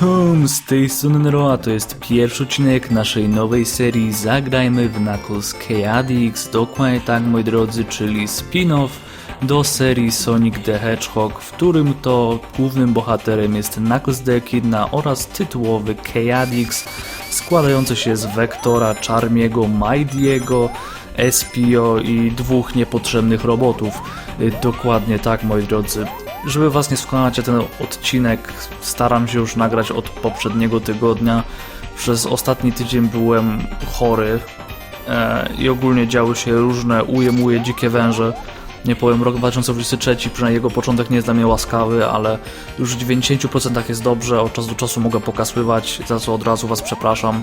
Witam, z tej strony to jest pierwszy odcinek naszej nowej serii Zagrajmy w Knuckles Chaotix, dokładnie tak moi drodzy, czyli spin-off do serii Sonic the Hedgehog, w którym to głównym bohaterem jest Knuckles the Echidna oraz tytułowy Chaotix, składający się z Vektora, Charmiego, Mighty'ego, Espio i dwóch niepotrzebnych robotów. Y, Dokładnie tak, moi drodzy. Żeby was nie skłamać, ja ten odcinek staram się już nagrać od poprzedniego tygodnia. Przez ostatni tydzień byłem chory e, i ogólnie działy się różne ujemuje dzikie węże. Nie powiem, rok 2023, przynajmniej jego początek nie jest dla mnie łaskawy, ale już w 90% jest dobrze, od czasu do czasu mogę pokasływać, za co od razu was przepraszam.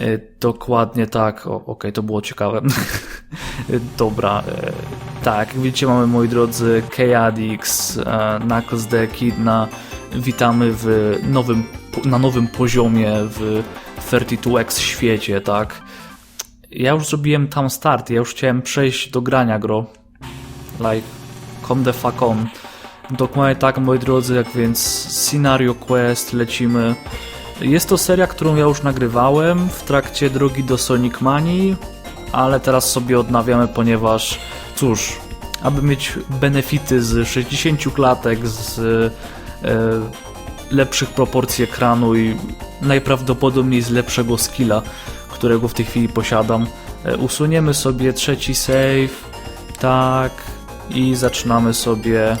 E, Dokładnie tak. Okej, to było ciekawe. Dobra, e, tak, jak widzicie mamy moi drodzy Chaotix, e, Knuckles the Echidna. Witamy w nowym, na nowym poziomie w 32X świecie, tak. Ja już zrobiłem tam start, ja już chciałem przejść do grania gro. Like, come the fuck on. Dokładnie tak, moi drodzy, jak więc Scenario Quest, lecimy. Jest to seria, którą ja już nagrywałem w trakcie drogi do Sonic Manii, ale teraz sobie odnawiamy, ponieważ cóż, aby mieć benefity z 60 klatek, z e, lepszych proporcji ekranu i najprawdopodobniej z lepszego skilla, którego w tej chwili posiadam, e, usuniemy sobie trzeci save, tak, i zaczynamy sobie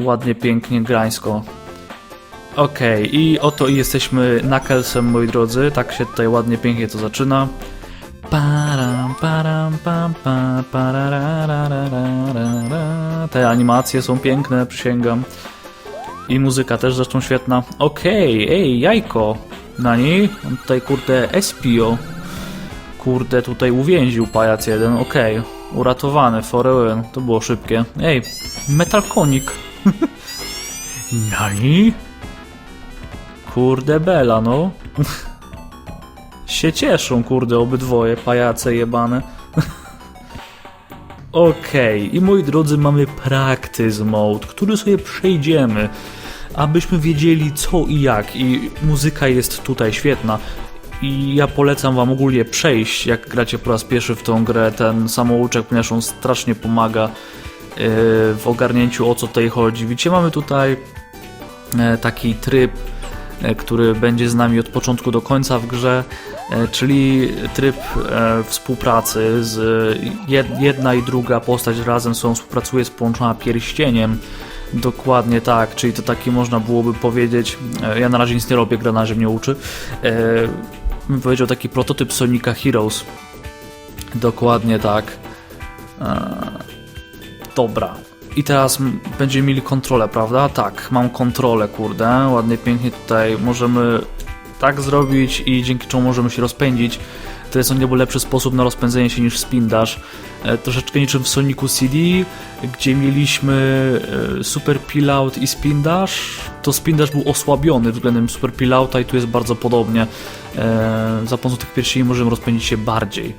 ładnie, pięknie, grańsko. Okej, i oto i jesteśmy Knucklesem, moi drodzy. Tak się tutaj ładnie, pięknie to zaczyna. Param, Te animacje są piękne, przysięgam. I muzyka też zresztą świetna. Okej, ej, jajko. Nani? On tutaj kurde Espio. Kurde, tutaj uwięził pajac jeden. Okej, uratowany, foreign. To było szybkie. Ej, Metal Konik. Nani? Kurde bela, no. się cieszą, kurde, obydwoje, pajace jebane. Okej, i moi drodzy, mamy practice mode, który sobie przejdziemy, abyśmy wiedzieli co i jak. I muzyka jest tutaj świetna. I ja polecam wam ogólnie przejść, jak gracie po raz pierwszy w tą grę, ten samouczek, ponieważ on strasznie pomaga yy, w ogarnięciu o co tutaj chodzi. Widzicie, mamy tutaj e, taki tryb, e, który będzie z nami od początku do końca w grze, e, czyli tryb e, współpracy z jed- jedna i druga postać razem są współpracuje jest połączona pierścieniem. Dokładnie tak, czyli to taki można byłoby powiedzieć, e, ja na razie nic nie robię, gra na razie mnie uczy, e, bym powiedział taki prototyp Sonica Heroes. Dokładnie tak. E, Dobra. I teraz będziemy mieli kontrolę, prawda? Tak, mam kontrolę, kurde. Ładnie, pięknie tutaj możemy tak zrobić i dzięki czemu możemy się rozpędzić. To jest o niebo lepszy sposób na rozpędzenie się niż spin dash. E, troszeczkę niczym w Sonicu CD, gdzie mieliśmy e, Super Pillout i Spin Dash. To Spin Dash był osłabiony względem Super Pillouta i tu jest bardzo podobnie. E, za pomocą tych pierścieni możemy rozpędzić się bardziej.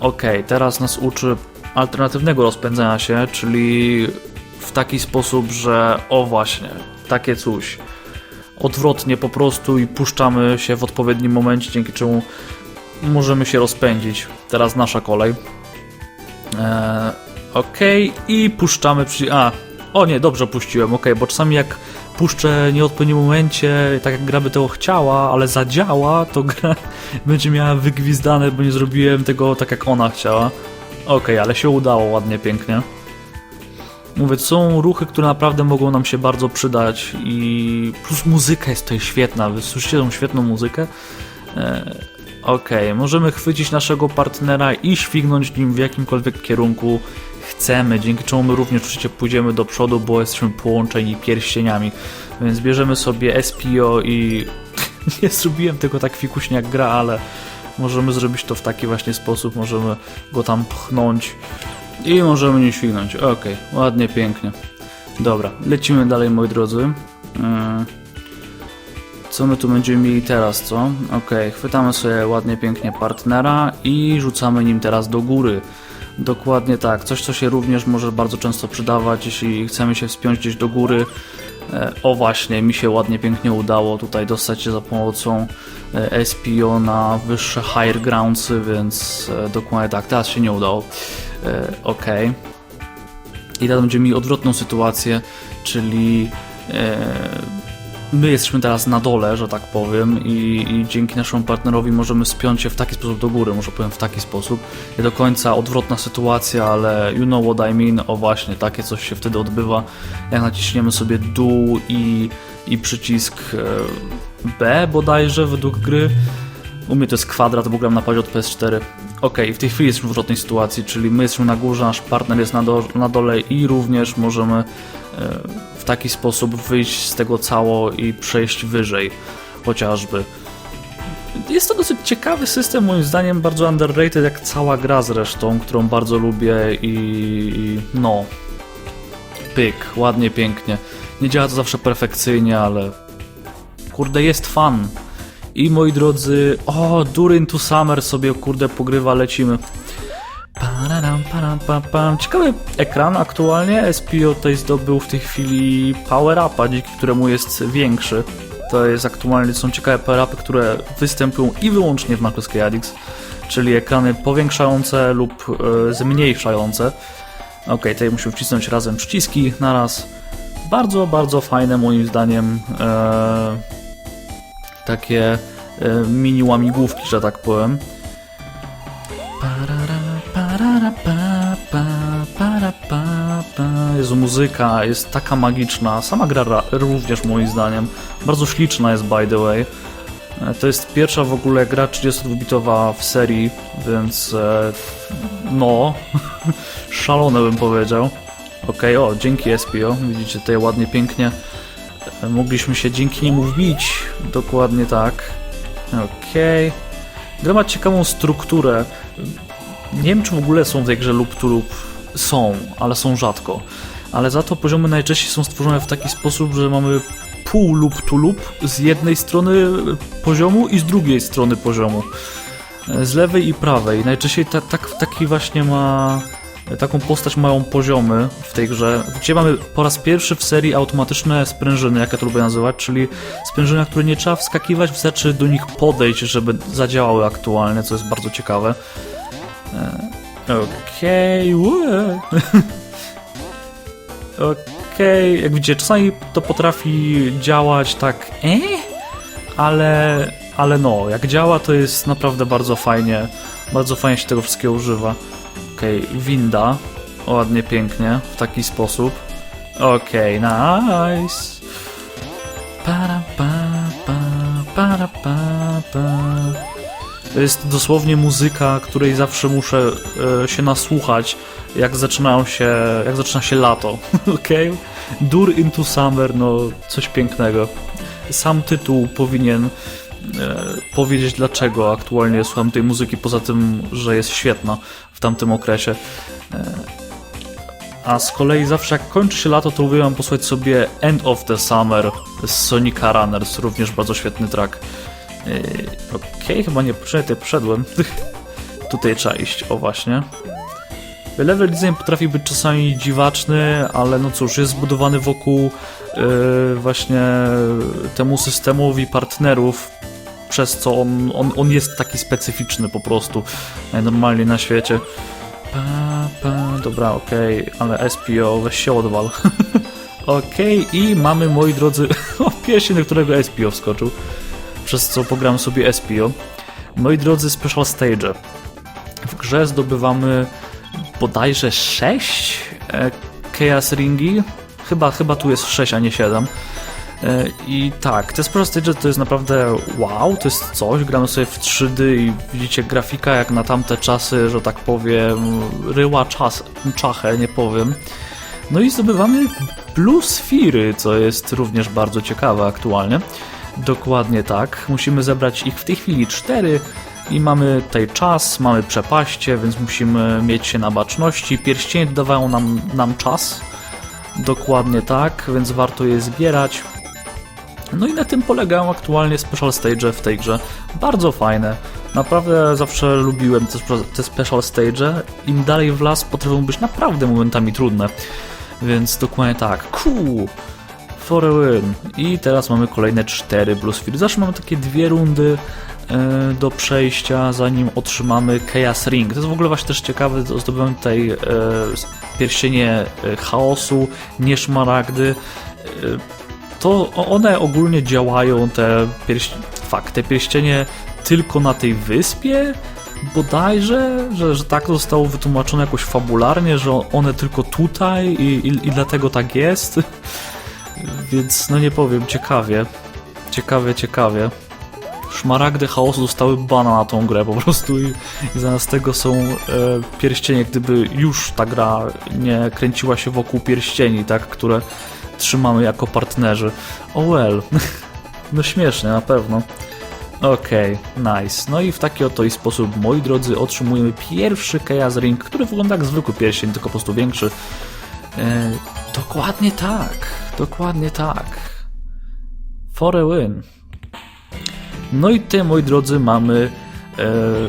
Okej, teraz nas uczy alternatywnego rozpędzania się, czyli w taki sposób, że o właśnie, takie coś. Odwrotnie po prostu i puszczamy się w odpowiednim momencie, dzięki czemu możemy się rozpędzić. Teraz nasza kolej. Eee, Okej, i puszczamy przy. A, o nie, dobrze puściłem, okej, bo czasami jak puszczę nie w odpowiednim momencie, tak jak gra by tego chciała, ale zadziała, to gra będzie miała wygwizdane, bo nie zrobiłem tego tak jak ona chciała. Okej, ale się udało ładnie, pięknie. Mówię, są ruchy, które naprawdę mogą nam się bardzo przydać i plus muzyka jest tutaj świetna, wy słyszycie tą świetną muzykę? E, Okej, możemy chwycić naszego partnera i śwignąć nim w jakimkolwiek kierunku chcemy, dzięki czemu my również oczywiście pójdziemy do przodu, bo jesteśmy połączeni pierścieniami. Więc bierzemy sobie SPO i nie zrobiłem tego tak fikuśnie jak gra, ale możemy zrobić to w taki właśnie sposób, możemy go tam pchnąć i możemy nie śwignąć. Okej, ładnie, pięknie. Dobra, lecimy dalej moi drodzy. Yy. Co my tu będziemy mieli teraz, co? Okej, chwytamy sobie ładnie, pięknie partnera i rzucamy nim teraz do góry. Dokładnie tak, coś co się również może bardzo często przydawać, jeśli chcemy się wspiąć gdzieś do góry. E, O właśnie, mi się ładnie, pięknie udało tutaj dostać się za pomocą e, SPO na wyższe higher groundsy, więc e, dokładnie tak, teraz się nie udało. Ok. I teraz będzie mi odwrotną sytuację, czyli my jesteśmy teraz na dole, że tak powiem, i, i dzięki naszemu partnerowi możemy spiąć się w taki sposób do góry, może powiem w taki sposób. Nie do końca odwrotna sytuacja, ale you know what I mean. O właśnie, takie coś się wtedy odbywa, jak naciśniemy sobie dół i, i przycisk e, B bodajże według gry. U mnie to jest kwadrat, bo gram na padzie od PS4. Ok, w tej chwili jesteśmy w odwrotnej sytuacji, czyli my jesteśmy na górze, nasz partner jest na, do, na dole i również możemy e, w taki sposób wyjść z tego cało i przejść wyżej, chociażby. Jest to dosyć ciekawy system, moim zdaniem bardzo underrated, jak cała gra zresztą, którą bardzo lubię i, i no, pyk, ładnie, pięknie. Nie działa to zawsze perfekcyjnie, ale kurde, jest fan. I moi drodzy, o, Durin to Summer sobie, kurde, pogrywa, lecimy. Ciekawy ekran aktualnie. SPO tutaj zdobył w tej chwili Power Upa, dzięki któremu jest większy. To jest aktualnie, są ciekawe Power Upy, które występują i wyłącznie w Macros Radix, czyli ekrany powiększające lub e, zmniejszające. Ok, tutaj musimy wcisnąć razem przyciski naraz. Bardzo, bardzo fajne moim zdaniem. E, takie e, mini łamigłówki, że tak powiem. Jezu, muzyka jest taka magiczna. Sama gra ra- również moim zdaniem. Bardzo śliczna jest by the way. E, To jest pierwsza w ogóle gra 32-bitowa w serii, więc e, no, szalone bym powiedział. Okej, o, dzięki SPO, widzicie tutaj ładnie, pięknie. Mogliśmy się dzięki niemu wbić, dokładnie tak. Okej. Gra ma ciekawą strukturę. Nie wiem, czy w ogóle są w tej grze lub tu lub są, ale są rzadko. Ale za to poziomy najczęściej są stworzone w taki sposób, że mamy pół lub tu lub z jednej strony poziomu i z drugiej strony poziomu. E, Z lewej i prawej. Najczęściej ta, tak, taki właśnie ma. Taką postać mają poziomy w tej grze, gdzie mamy po raz pierwszy w serii automatyczne sprężyny, jak ja to lubię nazywać, czyli sprężyny, na które nie trzeba wskakiwać, wystarczy do nich podejść, żeby zadziałały aktualnie, co jest bardzo ciekawe. E, Okej, okay. Okej, jak widzicie, czasami to potrafi działać tak e, ale, ale no, jak działa to jest naprawdę bardzo fajnie, bardzo fajnie się tego wszystkiego używa. Okej, winda, ładnie, pięknie, w taki sposób. Okej, nice. Para, pa, pa, para, pa, pa. To jest dosłownie muzyka, której zawsze muszę e, się nasłuchać, jak zaczynają się, jak zaczyna się lato, okej? Dur into Summer, no coś pięknego. Sam tytuł powinien powiedzieć dlaczego aktualnie słucham tej muzyki, poza tym, że jest świetna w tamtym okresie. E, a z kolei zawsze jak kończy się lato, to lubiłem posłuchać sobie End of the Summer z Sonica Runners, również bardzo świetny track. Yy, Okej, chyba nie tutaj wszedłem. tutaj trzeba iść, o właśnie. Level design potrafi być czasami dziwaczny, ale no cóż, jest zbudowany wokół yy, właśnie temu systemowi partnerów, przez co on, on, on jest taki specyficzny po prostu najnormalniej na świecie. Pa, pa, dobra, okej, ale SPO, weź się odwal. okej, i mamy, moi drodzy, o piesie, na którego SPO wskoczył, przez co pogram sobie SPO. Moi drodzy, special stage. W grze zdobywamy bodajże 6 e, Chaos Ringi. Chyba, chyba tu jest 6, a nie 7. E, I tak, te Special Stage to jest naprawdę wow, to jest coś. Gramy sobie w 3D i widzicie grafika jak na tamte czasy, że tak powiem, ryła czas, czachę, nie powiem. No i zdobywamy Blue Sphery, co jest również bardzo ciekawe aktualnie. Dokładnie tak. Musimy zebrać ich w tej chwili 4 i mamy tutaj czas, mamy przepaście, więc musimy mieć się na baczności. Pierścienie dodawają nam, nam czas. Dokładnie tak, więc warto je zbierać. No i na tym polegają aktualnie special stage w tej grze. Bardzo fajne. Naprawdę zawsze lubiłem te, spe- te special stage. Im dalej w las potrafią być naprawdę momentami trudne. Więc dokładnie tak. Cool. For a win. I teraz mamy kolejne 4 Bluesfield. Zawsze mamy takie dwie rundy e, do przejścia, zanim otrzymamy Chaos Ring. To jest w ogóle właśnie też ciekawe, zdobyłem tutaj e, pierścienie e, chaosu, nie szmaragdy. E, to one ogólnie działają, te, pierś... Fuck, te pierścienie tylko na tej wyspie? Bodajże, że, że tak zostało wytłumaczone jakoś fabularnie, że one tylko tutaj i, i, i dlatego tak jest. Więc no nie powiem, ciekawie. Ciekawie, ciekawie. Szmaragdy chaosu dostały bana na tą grę po prostu i, i zamiast tego są e, pierścienie, gdyby już ta gra nie kręciła się wokół pierścieni, tak, które trzymamy jako partnerzy. Oh well. no śmiesznie, na pewno. Okej, nice. No i w taki oto sposób, moi drodzy, otrzymujemy pierwszy Chaos Ring, który wygląda jak zwykły pierścień, tylko po prostu większy. E, dokładnie tak. Dokładnie tak. For a win. No i tutaj, moi drodzy, mamy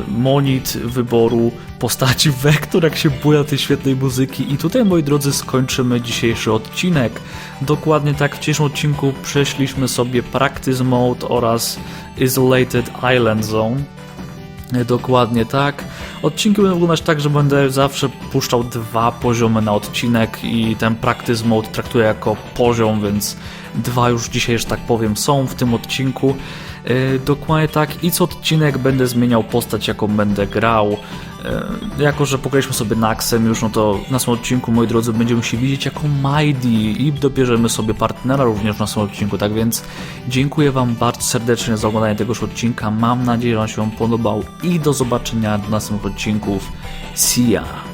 monit wyboru postaci Vektor, jak się buja tej świetnej muzyki. I tutaj, moi drodzy, skończymy dzisiejszy odcinek. Dokładnie tak, w dzisiejszym odcinku przeszliśmy sobie Practice Mode oraz Isolated Island Zone. E, Dokładnie tak. Odcinki będą wyglądać tak, że będę zawsze puszczał dwa poziomy na odcinek i ten Practice Mode traktuję jako poziom, więc dwa już dzisiaj, że tak powiem, są w tym odcinku. E, Dokładnie tak i co odcinek będę zmieniał postać, jaką będę grał. E, Jako, że pograliśmy sobie Naxem już, no to w naszym odcinku, moi drodzy, będziemy się widzieć jako Mighty i dobierzemy sobie partnera również w naszym odcinku, tak więc dziękuję Wam bardzo serdecznie za oglądanie tegoż odcinka. Mam nadzieję, że on się Wam podobał i do zobaczenia do następnych odcinków. See ya!